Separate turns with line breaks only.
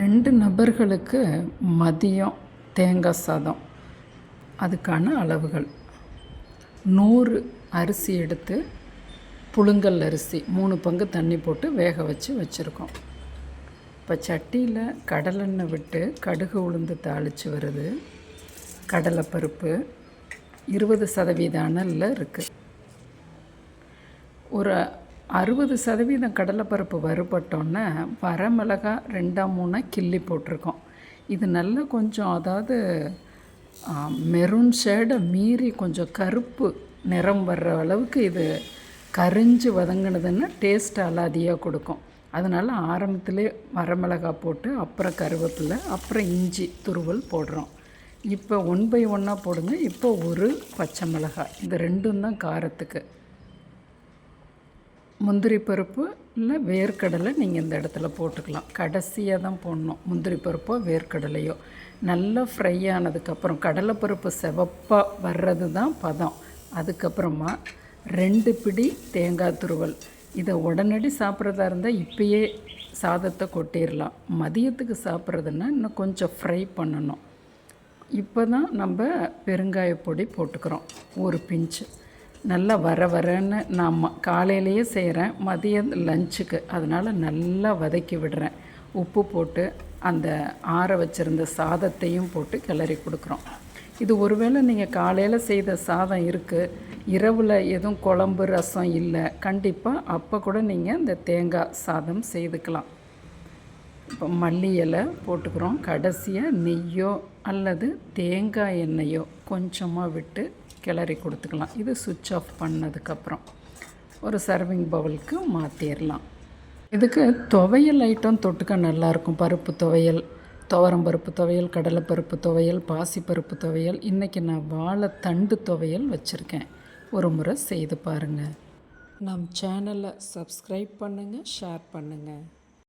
ரெண்டு நபர்களுக்கு மதியம் தேங்காய் சாதம். அதுக்கான அளவுகள். நூறு அரிசி எடுத்து புழுங்கல் அரிசி மூணு பங்கு தண்ணி போட்டு வேக வச்சு வச்சுருக்கோம். இப்போ சட்டியில் கடலெண்ணெய் விட்டு கடுகு உளுந்து தாளித்து வருது கடலைப்பருப்பு இருபது சதவீத அனலில் இருக்குது ஒரு அறுபது சதவீதம் கடலைப்பருப்பு வறுபட்டோன்னே வரமிளகா ரெண்டாம் மூணாக கிள்ளி போட்டிருக்கோம். இது நல்லா கொஞ்சம் அதாவது மெரூன் ஷேடை மீறி கொஞ்சம் கருப்பு நிறம் வர்ற அளவுக்கு இது கரிஞ்சு வதங்கினதுன்னா டேஸ்ட் அலாதியாக கொடுக்கும். அதனால் ஆரம்பத்திலே வரமிளகா போட்டு அப்புறம் கருவேப்பிலை அப்புறம் இஞ்சி துருவல் போடுறோம். இப்போ ஒன் பை ஒன்னாக போடுங்க. இப்போ ஒரு பச்சை மிளகாய். இது ரெண்டும் தான் காரத்துக்கு. முந்திரி பருப்பு இல்லை வேர்க்கடலை நீங்கள் இந்த இடத்துல போட்டுக்கலாம். கடைசியாக தான் போடணும். முந்திரி பருப்போ வேர்க்கடலையோ. நல்லா ஃப்ரை ஆனதுக்கப்புறம் கடலைப்பருப்பு செவப்பாக வர்றது தான் பதம். அதுக்கப்புறமா ரெண்டு பிடி தேங்காய் துருவல். இதை உடனடி சாப்பிட்றதா இருந்தால் இப்பயே சாதத்தை கொட்டிடலாம். மதியத்துக்கு சாப்பிட்றதுன்னா இன்னும் கொஞ்சம் ஃப்ரை பண்ணணும். இப்போ தான் நம்ம பெருங்காய பொடி போட்டுக்கிறோம். ஒரு பிஞ்சு. நல்லா வர வரன்னு நான் காலையிலையே காலையிலேயே செய்கிறேன் மதியம் லஞ்சுக்கு அதனால் நல்லா வதக்கி விடுறேன். உப்பு போட்டு அந்த ஆற வச்சுருந்த சாதத்தையும் போட்டு கிளறி கொடுக்குறோம். இது ஒருவேளை நீங்கள் காலையில் செய்த சாதம் இருக்குது இரவில் எதுவும் குழம்பு ரசம் இல்லை. கண்டிப்பாக அப்போ கூட நீங்கள் இந்த தேங்காய் சாதம் செய்துக்கலாம். இப்போ மல்லி இலை போட்டுக்கிறோம். கடைசியாக நெய்யோ அல்லது தேங்காய் எண்ணெயோ கொஞ்சமாக விட்டு கிளறி கொடுத்துக்கலாம். இது சுவிட்ச் ஆஃப் பண்ணதுக்கப்புறம் ஒரு சர்விங் பவுலுக்கு மாற்றிடலாம் இதுக்கு துவையல் ஐட்டம் தொட்டுக்க நல்லாயிருக்கும் பருப்பு துவையல் துவரம் பருப்பு துவையல் கடலைப்பருப்பு துவையல் பாசிப்பருப்பு துவையல். இன்றைக்கி நான் வாழைத்தண்டு துவையல் வச்சுருக்கேன். ஒரு முறை செய்து பாருங்கள் நம் சேனலை சப்ஸ்கிரைப் பண்ணுங்கள் ஷேர் பண்ணுங்கள்